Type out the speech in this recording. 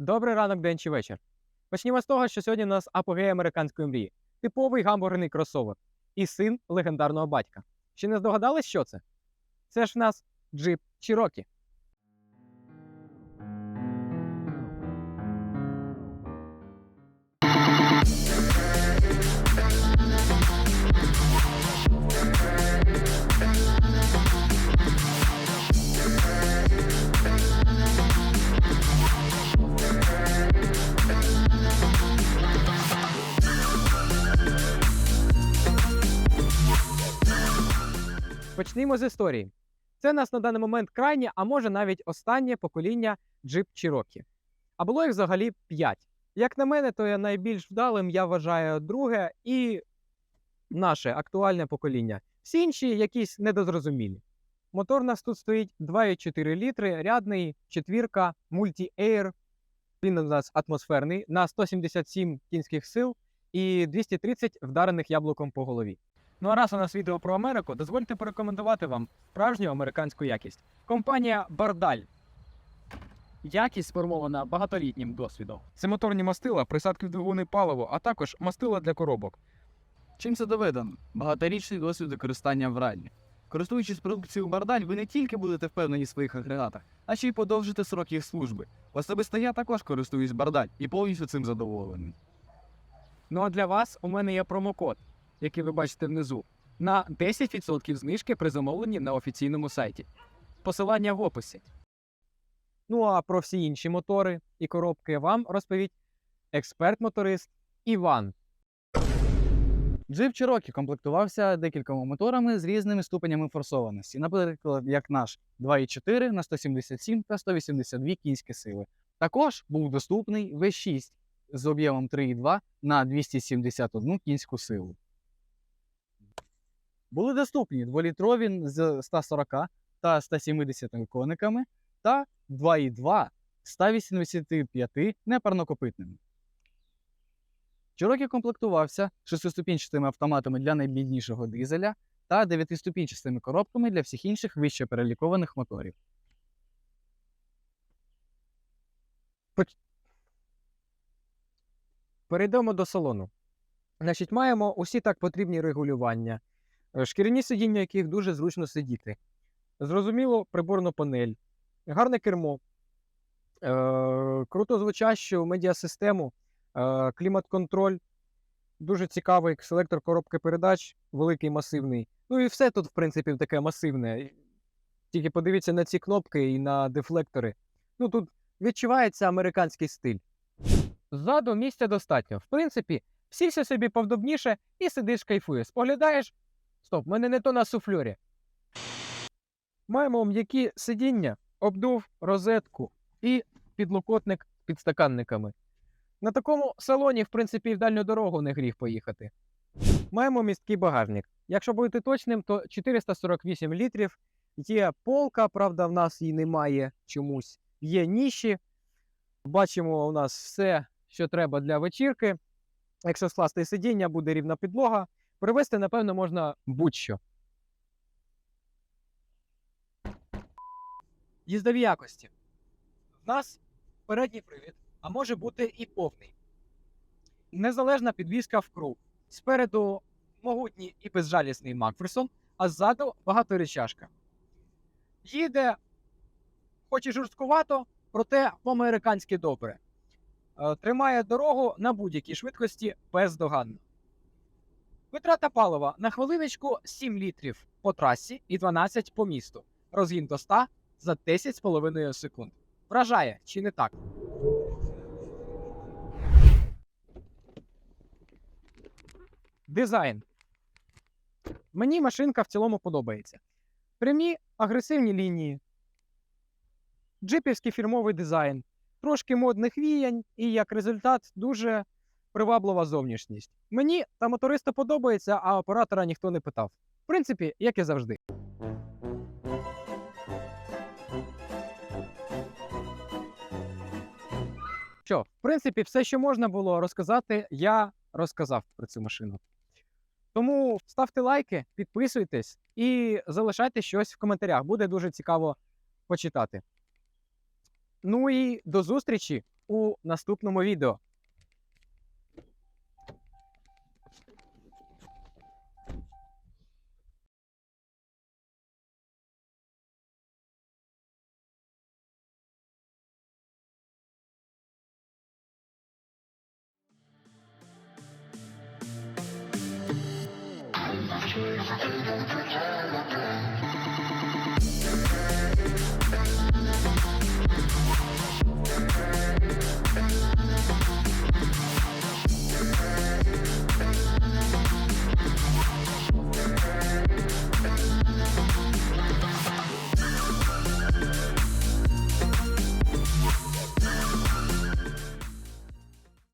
Добрий ранок, день чи вечір. Почнімо з того, що сьогодні у нас апогей американської мрії. Типовий гамбургерний кросовер і син легендарного батька. Ще не здогадались, що це? Це ж в нас джип Чірокі. Почнімо з історії. Це нас на даний момент крайнє, а може навіть останнє покоління джип Чірокі. А було їх взагалі 5. Як на мене, то найбільш вдалим я вважаю друге і наше актуальне покоління. Всі інші якісь недозрозумілі. Мотор у нас тут стоїть 2,4 літри, рядний, четвірка, мульті-ейр. Він у нас атмосферний на 177 кінських сил і 230 вдарених яблуком по голові. Ну а раз у нас відео про Америку, дозвольте порекомендувати вам справжню американську якість. Компанія Бардаль. Якість сформована багатолітнім досвідом. Це моторні мастила, присадки в двигуни паливо, а також мастила для коробок. Чим це доведено? Багаторічний досвід використання в раллі. Користуючись продукцією Бардаль, ви не тільки будете впевнені в своїх агрегатах, а ще й подовжите срок їх служби. Особисто я також користуюсь Бардаль і повністю цим задоволений. Ну а для вас у мене є промокод, який ви бачите внизу, на 10% знижки при замовленні на офіційному сайті. Посилання в описі. Ну а про всі інші мотори і коробки вам розповість експерт-моторист Іван. Джип Cherokee комплектувався декількома моторами з різними ступенями форсованості, наприклад, як наш 2.4 на 177 та 182 кінські сили. Також був доступний V6 з об'ємом 3.2 на 271 кінську силу. Були доступні 2-літрові з 140 та 170 кониками та 2.2 з 185 непарнокопитними. Cherokee комплектувався шестиступінчатими автоматами для найбіднішого дизеля та дев'ятиступінчастими коробками для всіх інших вище перелікованих моторів. Перейдемо до салону. Значить, маємо усі так потрібні регулювання, шкіряні сидіння, яких дуже зручно сидіти. Зрозуміло, приборну панель, гарне кермо, е- круто звучащу медіасистему, е- клімат-контроль, дуже цікавий селектор коробки передач, великий масивний. Ну і все тут, в принципі, таке масивне. Тільки подивіться на ці кнопки і на дефлектори. Ну тут відчувається американський стиль. Ззаду місця достатньо. В принципі, сівся собі повдобніше і сидиш кайфуєш. Споглядаєш. Стоп, в мене не то на суфльорі. Маємо м'які сидіння, обдув, розетку і підлокотник з підстаканниками. На такому салоні, в принципі, і в дальню дорогу не гріх поїхати. Маємо місткий багажник. Якщо бути точним, то 448 літрів. Є полка, правда, в нас її немає чомусь. Є ніші. Бачимо, у нас все, що треба для вечірки. Якщо скласти сидіння, буде рівна підлога. Привезти, напевно, можна будь-що. Їздові якості. В нас передній привід, а може бути і повний. Незалежна підвізка в круг. Спереду могутній і безжалісний Макферсон, а ззаду багаторічашка. Їде, хоч і жорсткувато, проте по-американськи добре. Е, Тримає дорогу на будь-якій швидкості бездоганно. Витрата палива на хвилиночку 7 літрів по трасі і 12 по місту. Розгін до 100 за 10,5 секунд. Вражає, чи не так? Дизайн. Мені машинка в цілому подобається. Прямі агресивні лінії, джипівський фірмовий дизайн, трошки модних віянь, і як результат дуже приваблива зовнішність. Мені та мотористу подобається, а оператора ніхто не питав. В принципі, як і завжди. Що, в принципі, все, що можна було розказати, я розказав про цю машину. Тому ставте лайки, підписуйтесь і залишайте щось в коментарях. Буде дуже цікаво почитати. Ну і до зустрічі у наступному відео.